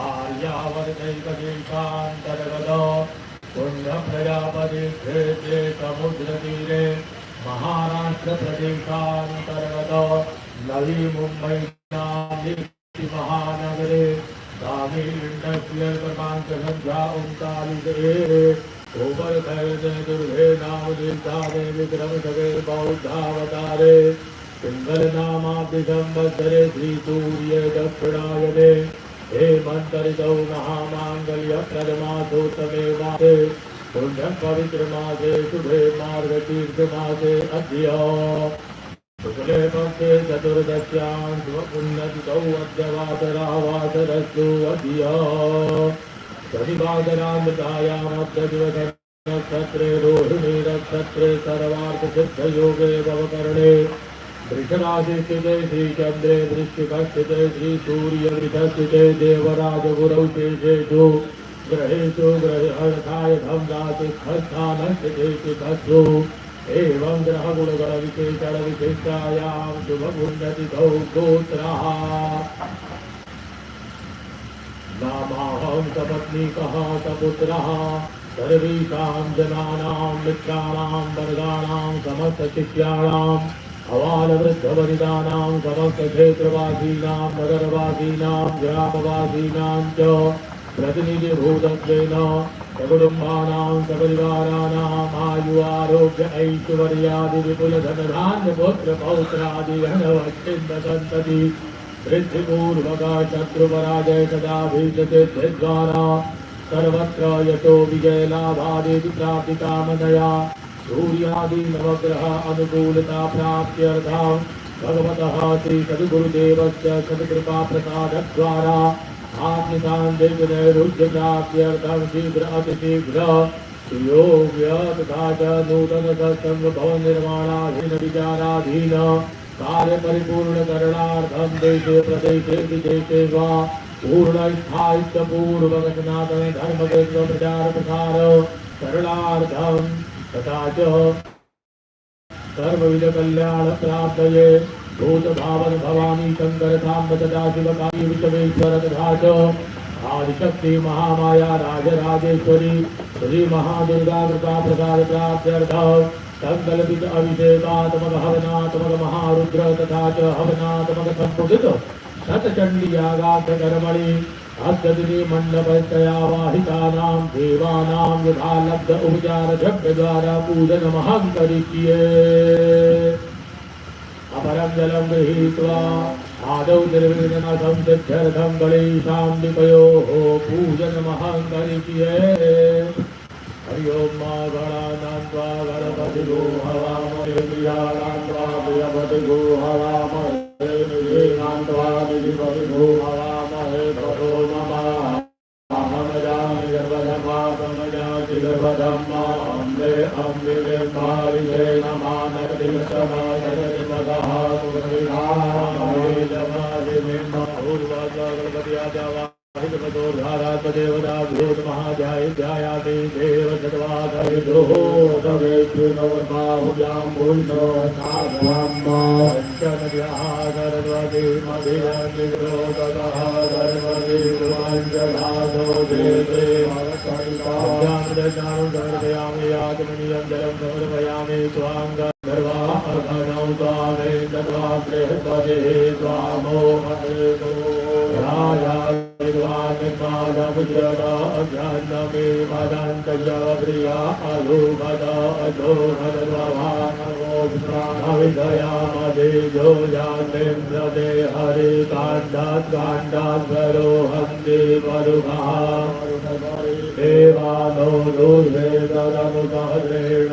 आर्यावर्तैकदेशान्तर्गत पुण्यप्रजापति क्षेत्रे समुद्रतीरे महाराष्ट्रप्रदेशान्तर्गत नवी मुम्बै महानगरे स्वामी इंडस्ट्रियल प्रकांत संध्या उनतालीस खैर बौद्धावतारे पिंगल नामाब्धि संवत्सरे श्री सूर्य दक्षिणायने हे प्रदमासोत्तमे मासे पुण्यं पवित्र मासे, शुभे मार्ग तीर्थ अद्य। शुक्ले पक्षे चतुर्दश्यां स्वपुण्यतिथौ अद्यवासरावासरस्तु अद्य। शनिवासरामृतायामब्ददिवसनक्षत्रे रोहिणी नक्षत्रे सर्वार्थसिद्धयोगे भवकर्णे वृषराशिस्थिते श्रीचन्द्रे वृश्चिकस्थिते श्रीसूर्यवृषस्थिते देवराजगुरौ शेषेषु ग्रहेषु ग्रहाय धं दातिस्थानस्थिते खस्तु एवं ग्रहगुणगणविशेषणविशिष्टायां शुभपुण्यतिथौ गोत्राः नामाहं सपत्नीकः सपुत्रः। सर्वेषां जनानां मित्राणां वर्गाणां समस्तशिष्याणाम् अवालवृद्धवनितानां समस्तक्षेत्रवासीनां, नगरवासीनां, ग्रामवासीनां च प्रतिनिधिभूतत्वेन, सकुटुम्बानां सपरिवाराणाम् आयु आरोग्य ऐश्वर्यादि विपुलधनधान्यपुत्रपौत्रादिगणवच्छिन्नसन्तति वृद्धिपूर्वक शत्रुपराजय सदा भीषसिद्धिद्वारा सर्वत्र यतो विजयलाभादिति प्राप्तिकामनया सूर्यादि नवग्रह अनुकूलता प्राप्त्यर्थं भगवतः श्री सद्गुरुदेवस्य सत्कृपाप्रसादद्वारा आत्मसान्दिग्नैरुद्ध प्राप्त्यर्थं शीघ्र अतिशीघ्र। सुयोग्य तथा च नूतन सत्सङ्गभवन निर्माणाधीन विचाराधीन कार्य परिपूर्ण करणार्थं देशे प्रदेशे विदेशे वा। प्रसार करणार्थं तथा च सर्वविध कल्याण प्राप्तये भूत भावन धाम तथा शिवकाली विश्वेश्वर तथा च। आदिशक्ति महामाया राजराजेश्वरी श्री महादुर्गा कृपा प्रसाद प्राप्त्यर्थ संकल्पित अभिषेकात्मक हवनात्मक महारुद्र तथा च हवनात्मक संपुटित शतचंडी यागाथ कर्मणि अद्यदिने मण्डपस्तयावाहितानां देवानां यथा लब्ध उपचार द्रव्यद्वारा पूजनमहं करिष्ये अपरं जलं गृहीत्वा आदौ निर्विघ्नं सिद्ध्यर्थं गणेशाम्बिकयोः पूजनमहं करिष्ये हरि ओं मा गणानां त्वा गणपतिगो हवामहे प्रियाणां त्वा प्रियपतिगो हवामहे निधीनां त्वा निधिपतिगो हवामहे पूर्वाचा गणपति आजावा हितपदोर्धारात्मदेवता भूत महाध्याय ध्यायाति देव सद्वादविदो सवेषु नवबाहुभ्यां भून्नो साधम्मा पञ्चनद्याः सरस्वती ज्ञानमे मदान्तया प्रिया अधोभद अधोभदवानवोदयामदेजो जातेन्द्रदे हरे काण्डात् काण्डाद्वरो हन्ते परुभः देवानो दुर्भे तदनुसहस्रेण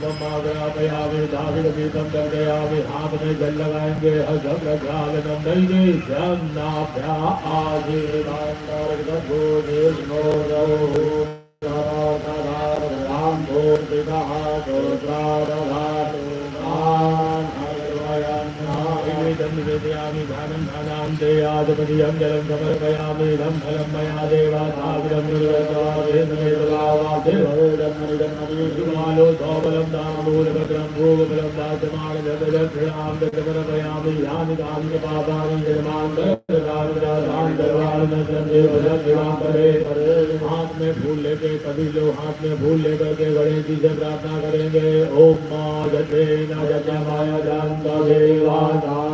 चन्द्रमा मनजो जातजोः सूर्यो अजायत कर गया वे हाथ में जल लगाएँगे हजम प्रज्वालनम नहीं नाभ्या निवेदयामि ध्यानां देयाजपदीयं जलं समर्पयामि धं फलं मया देवा साविरं निर्वचवादेवादेवमालो सौबलं दामूलभद्रं हाथ में फूल लेकर के गणेश जी से प्रार्थना करेंगे। ओम माँ जते न जते माया जानता देवा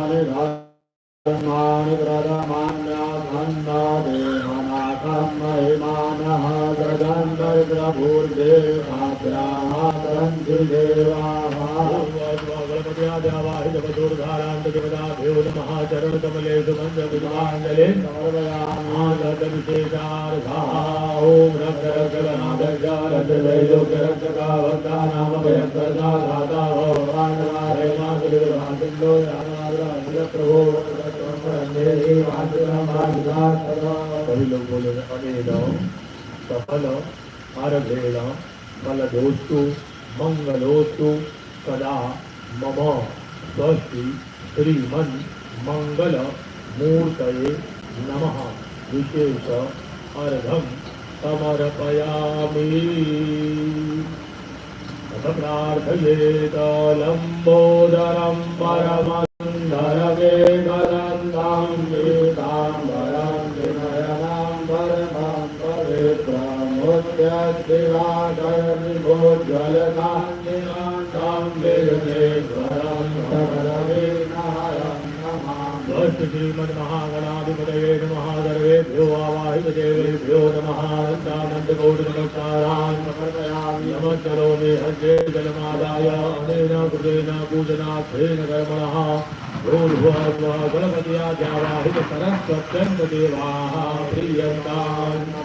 जगन्मर्प्रभुर्देवाभ्यामातरन्ति देवाः गणपत्याद्यावाहितवदूर्धारान्तदेवताभ्यो नमः चरणकमलेषु मन्त्रविद्वाञ्जले विशेषार्घाः ॐ रक्ष रक्षगणादर्गारक्षदैलोक्यरक्षका भक्तानामभयङ्करदा धाता सभी लोग बोले अनेन सफल आरभेण फलदोस्तु मंगलोस्तु सदा मम स्वस्ति श्रीमन मंगल मूर्तये नमः। विशेष अर्घम समर्पयामि। अथ प्रार्थयेत लम्बोदरं परमन्दरवेदनन्दं पवित्रमुद्यद्विराजयनिभोज्वलकान्तिनाथं विघ्नेश्वरं सकलविघ्नहरं नमामि स्वस्ति श्रीमन्महागणाधिपतये नमः सर्वेभ्यो आवाहित नमः नमस्कारान् समर्पयामि नमस्करोमि हस्ते जलमादाय अनेन कृतेन पूजनार्थेन कर्मणः भूर्भुवः गणपत्या जावाहित सरस्वत्यन्त देवाः प्रियन्तान्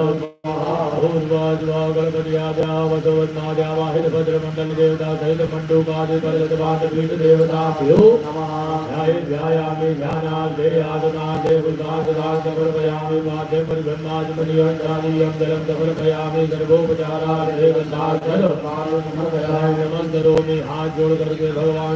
गणपतियाद्यावसवन्माद्यावाहित भद्रमण्डल देवता सहित मण्डूकादि पर्वतवादपीठ देवताभ्यो नमः। ध्याये, ध्यायामि ध्यानार्थे आदनार्थे पुरुषार्थदान् समर्पयामि माध्यं परिब्रह्माजमनियन्त्रादीयं जलं समर्पयामि सर्वोपचारार्थे गन्धार्थ समर्पयामि में हाथ जोड़ करके भगवान